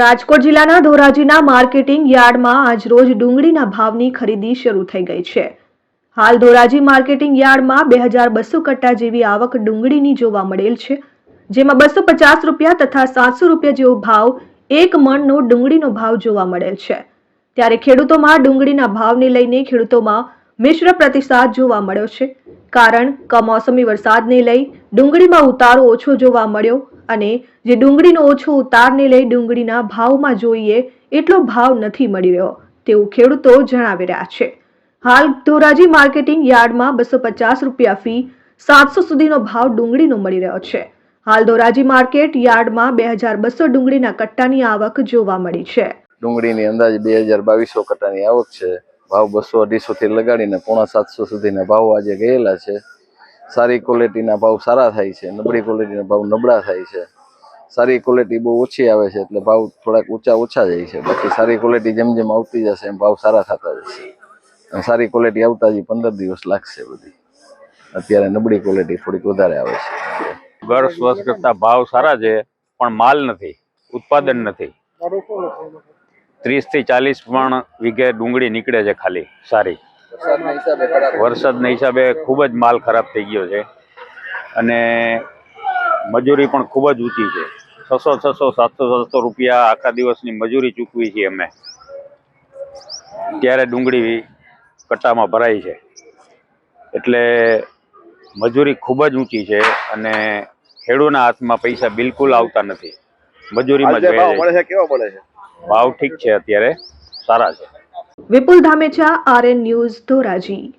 રાજકોટ જિલ્લાના ધોરાજીના માર્કેટિંગ યાર્ડમાં આજરોજ ડુંગળીના ભાવની ખરીદી શરૂ થઈ ગઈ છે. હાલ ધોરાજી માર્કેટિંગ યાર્ડમાં બે હજાર બસો કટ્ટા જેવી આવક ડુંગળીની જોવા મળેલ છે. જેમાં બસો પચાસ રૂપિયા તથા સાતસો રૂપિયા જેવો ભાવ એક મણનો ડુંગળીનો ભાવ જોવા મળેલ છે. ત્યારે ખેડૂતોમાં ડુંગળીના ભાવને લઈને ખેડૂતોમાં મિશ્ર પ્રતિસાદ જોવા મળ્યો છે. કારણ કમોસમી વરસાદને લઈ ડુંગળીમાં ઉતારો ઓછો જોવા મળ્યો અને જે ડુંગળીનો ઓછો ઉતારને લઈ ડુંગળીના ભાવમાં જોઈએ એટલો ભાવ નથી મળી રહ્યો, તેવું ખેડૂતો જણાવી રહ્યા છે. હાલ ધોરાજી માર્કેટિંગ યાર્ડમાં બસો પચાસ રૂપિયા ફી, સાતસો સુધીનો ભાવ ડુંગળીનો મળી રહ્યો છે. હાલ ધોરાજી માર્કેટ યાર્ડમાં બે હજાર બસો ડુંગળીના કટ્ટાની આવક જોવા મળી છે. ડુંગળીની અંદાજે બે હજાર બાવીસો કટ્ટાની આવક છે. ભાવ બસો અઢીસો થી લગાડીને પોણા સાતસો સુધીના ભાવ આજે ગયેલા છે. સારી ક્વોલિટીના ભાવ સારા થાય છે. નબળી ક્વોલિટીના ભાવ નબળા થાય છે. સારી ક્વોલિટી બહુ ઓછી આવે છે એટલે ભાવ થોડાક ઊંચા ઓછા જાય છે. બાકી સારી ક્વોલિટી જેમ જેમ આવતી જશે એમ ભાવ સારા થતા જશે. સારી ક્વોલિટી આવતા હજી પંદર દિવસ લાગશે બધી. અત્યારે નબળી ક્વોલિટી થોડીક વધારે આવે છે. ગળ સ્વસ્થ કરતા ભાવ સારા છે, પણ માલ નથી, ઉત્પાદન નથી. ત્રીસથી ચાલીસ પણ વીઘે ડુંગળી નીકળે છે ખાલી સારી. વરસાદના હિસાબે ખૂબ જ માલ ખરાબ થઈ ગયો છે. અને મજૂરી પણ ખૂબ જ ઊંચી છે. છસો છસો સાતસો સાતસો રૂપિયા આખા દિવસની મજૂરી ચૂકવી છે અમે. ત્યારે ડુંગળી કટ્ટામાં ભરાય છે. એટલે મજૂરી ખૂબ જ ઊંચી છે અને ખેડૂતના હાથમાં પૈસા બિલકુલ આવતા નથી. મજૂરીમાં જ કેવા મળે છે. ભાવ ઠીક છે અત્યારે. સારા છે. Vipul Dhamecha RN news Dhoraji.